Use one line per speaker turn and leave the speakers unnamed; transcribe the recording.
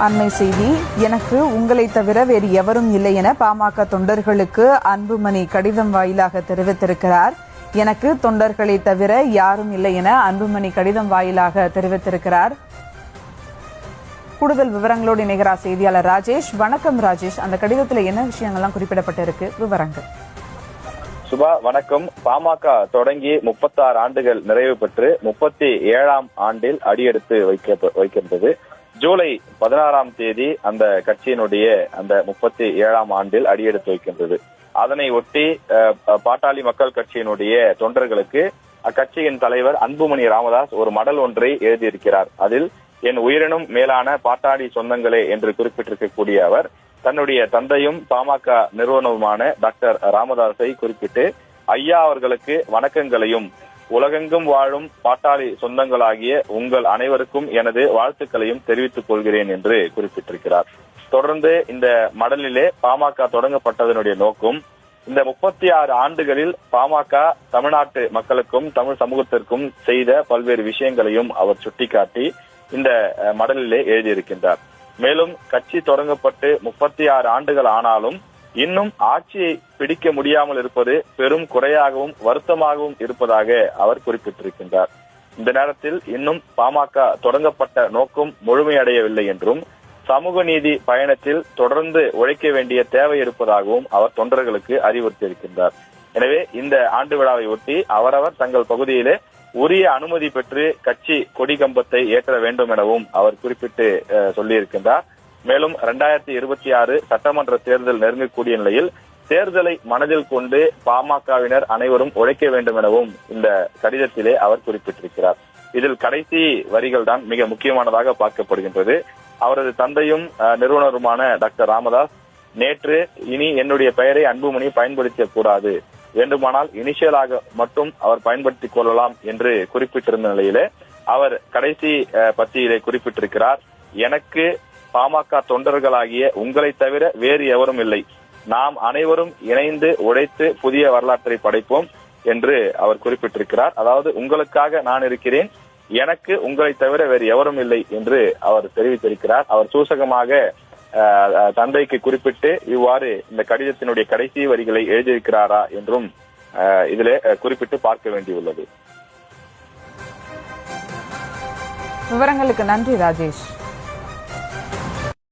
அண்மை செய்தி. எனக்கு உங்களை தவிர வேறு எவரும் இல்லை என பாமக தொண்டர்களுக்கு அன்புமணி கடிதம் வாயிலாக தெரிவித்திருக்கிறார். எனக்கு தொண்டர்களை தவிர யாரும் இல்லை என அன்புமணி கடிதம் வாயிலாக தெரிவித்திருக்கிறார். கூடுதல் விவரங்களோடு இணைகிறார் செய்தியாளர் ராஜேஷ். வணக்கம் ராஜேஷ். அந்த கடிதத்தில் என்ன விஷயங்கள்லாம் குறிப்பிடப்பட்டிருக்கு? விவரங்கள்.
சுபா வணக்கம். பாமக தொடங்கி முப்பத்தாறு ஆண்டுகள் நிறைவு பெற்று முப்பத்தி ஏழாம் ஆண்டில் அடியெடுத்து வைக்க வைக்கின்றது ஜூலை பதினாறாம் தேதி அந்த கட்சியினுடைய அந்த முப்பத்தி ஏழாம் ஆண்டில் அடியெடுத்து வைக்கின்றது. அதனை ஒட்டி அஹ், பாட்டாளி மக்கள் கட்சியினுடைய தொண்டர்களுக்கு அக்கட்சியின் தலைவர் அன்புமணி ராமதாஸ் ஒரு மடல் ஒன்றை எழுதியிருக்கிறார். அதில் என் உயிரினும் மேலான பாட்டாளி சொந்தங்களே என்று குறிப்பிட்டிருக்கக்கூடிய அவர் தன்னுடைய தந்தையும் பாமக நிறுவனருமான டாக்டர் ராமதாஸை குறிப்பிட்டு ஐயா அவர்களுக்கு வணக்கங்களையும் உலகெங்கும் வாழும் பாட்டாளி சொந்தங்களாகிய உங்கள் அனைவருக்கும் எனது வாழ்த்துக்களையும் தெரிவித்துக் கொள்கிறேன் என்று குறிப்பிட்டிருக்கிறார். தொடர்ந்து இந்த மடலிலே பாமக தொடங்கப்பட்டதனுடைய நோக்கம் இந்த முப்பத்தி ஆறு ஆண்டுகளில் பாமக தமிழ்நாட்டு மக்களுக்கும் தமிழ் சமூகத்திற்கும் செய்த பல்வேறு விஷயங்களையும் அவர் சுட்டிக்காட்டி இந்த மடலிலே எழுதியிருக்கின்றார். மேலும் கட்சி தொடங்கப்பட்டு முப்பத்தி ஆறு ஆண்டுகள் ஆனாலும் இன்னும் ஆட்சியை பிடிக்க முடியாமல் இருப்பது பெரும் குறையாகவும் வருத்தமாகவும் இருப்பதாக அவர் குறிப்பிட்டிருக்கின்றார். இந்த நேரத்தில் இன்னும் பாமக தொடங்கப்பட்ட நோக்கம் முழுமையடையவில்லை என்றும் சமூக நீதி பயணத்தில் தொடர்ந்து உழைக்க வேண்டிய தேவை இருப்பதாகவும் அவர் தொண்டர்களுக்கு அறிவுறுத்தியிருக்கின்றார். எனவே இந்த ஆண்டு விழாவை ஒட்டி அவரவர் தங்கள் பகுதியிலே உரிய அனுமதி பெற்று கட்சி கொடி கம்பத்தை ஏற்ற வேண்டும் எனவும் அவர் குறிப்பிட்டு அஹ், சொல்லியிருக்கின்றார். மேலும் இரண்டாயிரத்தி இருபத்தி ஆறு சட்டமன்ற தேர்தல் நெருங்கக்கூடிய நிலையில் தேர்தலை மனதில் கொண்டு பாமகவினர் அனைவரும் உழைக்க வேண்டும் எனவும் இந்த கடிதத்திலே அவர் குறிப்பிட்டிருக்கிறார். இதில் கடைசி வரிகள் தான் மிக முக்கியமானதாக பார்க்கப்படுகின்றது. அவரது தந்தையும் அஹ், நிறுவனருமான டாக்டர் ராமதாஸ் நேற்று இனி என்னுடைய பெயரை அன்புமணி பயன்படுத்த கூடாது வேண்டுமானால் இனிஷியலாக மட்டும் அவர் பயன்படுத்திக் கொள்ளலாம் என்று குறிப்பிட்டிருந்த நிலையிலே அவர் கடைசி பத்தியிலே குறிப்பிட்டிருக்கிறார். எனக்கு பாமக தொண்டர்களாகிய உங்களை தவிர வேறு எவரும் இல்லை. நாம் அனைவரும் இணைந்து உழைத்து புதிய வரலாற்றை படைப்போம் என்று அவர் குறிப்பிட்டிருக்கிறார். அதாவது உங்களுக்காக நான் இருக்கிறேன் எனக்கு உங்களை தவிர வேறு எவரும் இல்லை என்று அவர் தெரிவித்திருக்கிறார். அவர் சூசகமாக அஹ், தந்தைக்கு குறிப்பிட்டு இவ்வாறு இந்த கடிதத்தினுடைய கடைசி வரிகளை எழுதியிருக்கிறாரா என்றும் இதில் குறிப்பிட்டு பார்க்க வேண்டியுள்ளது.
விவரங்களுக்கு நன்றி ராஜேஷ்.